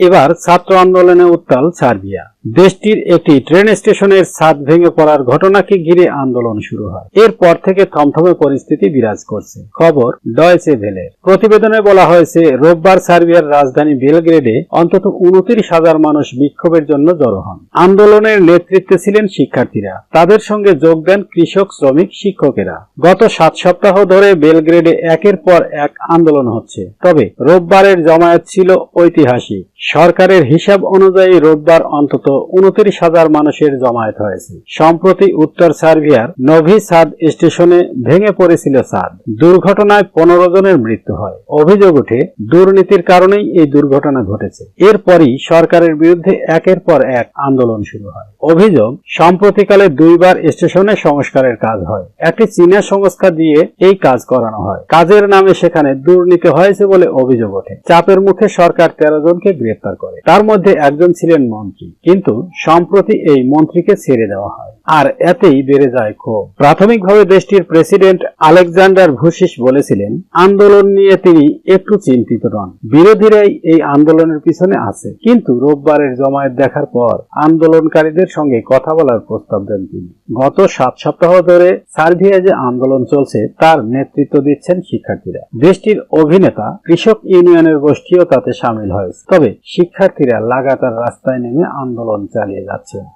এবার ছাত্র আন্দোলনে উত্তাল সার্বিয়া। দেশটির একটি ট্রেন স্টেশনের ছাদ ভেঙে পড়ার ঘটনাকে ঘিরে আন্দোলন শুরু হয়। এরপর থেকে থমথমে পরিস্থিতি বিরাজ করছে। খবর ডয়সে ভেলের। প্রতিবেদনে বলা হয়েছে, রোববার সার্বিয়ার রাজধানী বেলগ্রেডে অন্তত উনত্রিশ হাজার মানুষ বিক্ষোভের জন্য জড়ো হন। আন্দোলনের নেতৃত্বে ছিলেন শিক্ষার্থীরা। তাদের সঙ্গে যোগ দেন কৃষক, শ্রমিক, শিক্ষকেরা। গত সাত সপ্তাহ ধরে বেলগ্রেডে একের পর এক আন্দোলন হচ্ছে। তবে রোববারের জমায়েত ছিল ঐতিহাসিক। সরকারের হিসাব অনুযায়ী রোববার অন্তত উনত্রিশ হাজার মানুষের জমায়েত হয়েছে। সম্প্রতি উত্তর সার্বিয়ার নভি সাদ স্টেশনে ভেঙে পড়েছিল সাদ। দুর্ঘটনায় পনেরো জনের মৃত্যু হয়। অভিযোগ ওঠে, দুর্নীতির কারণেই এই দুর্ঘটনা ঘটেছে। এরপরই সরকারের বিরুদ্ধে একের পর এক আন্দোলন শুরু হয়। অভিযোগ, সম্প্রতিকালে দুইবার স্টেশনে সংস্কারের কাজ হয়। একটি চীনা সংস্থা দিয়ে এই কাজ করানো হয়। কাজের নামে সেখানে দুর্নীতি হয়েছে বলে অভিযোগ ওঠে। চাপের মুখে সরকার তেরো জনকে গ্রেপ্তার করে। তার মধ্যে একজন ছিলেন মন্ত্রী। কিন্তু সম্প্রতি এই মন্ত্রীকে ছেড়ে দেওয়া হয়। আর এতেই বেড়ে যায় ক্ষোভ। প্রাথমিকভাবে দেশটির প্রেসিডেন্ট আলেকজান্ডার ভুসিস বলেছিলেন, আন্দোলন নিয়ে তিনি একটু চিন্তিত নন। বিরোধীরাই এই আন্দোলনের পিছনে আছে। কিন্তু রোববারের জমায়েত দেখার পর আন্দোলনকারীদের সঙ্গে কথা বলার প্রস্তাব দেন তিনি। গত সাত সপ্তাহ ধরে সার্বিয়া যে আন্দোলন চলছে, তার নেতৃত্ব দিচ্ছেন শিক্ষার্থীরা। দেশটির অভিনেতা কৃষক ইউনিয়নের গোষ্ঠীও তাতে সামিল হয়েছে। তবে শিক্ষার্থীরা লাগাতার রাস্তায় নেমে আন্দোলন চালিয়ে যাচ্ছে